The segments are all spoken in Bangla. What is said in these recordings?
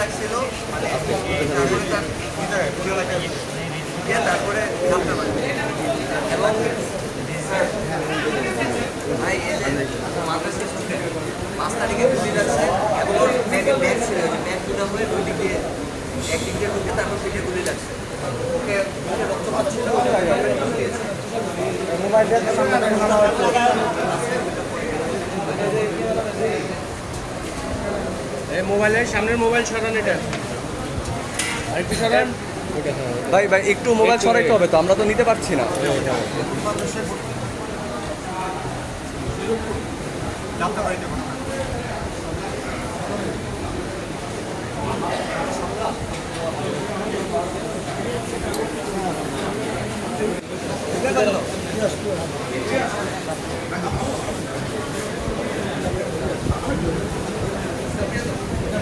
লাগছিল। মানে তারপরে এবং ভাই যে মাথা পাঁচ তারিখে গুলি লাগছে এবং ওর ব্যাগে দুটো হয়ে দুই দিক একদিক তারপর পিঠে গুলি লাগছে। ওকে মুখে রক্ত পাচ্ছিল এই মোবাইলের সামনের মোবাইল সরান এটা। আরেকটু সরান। ভাই ভাই একটু মোবাইল সরাইতে হবে তো আমরা তো নিতে পারছি না। Gracias.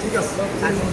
ঠিক আছে।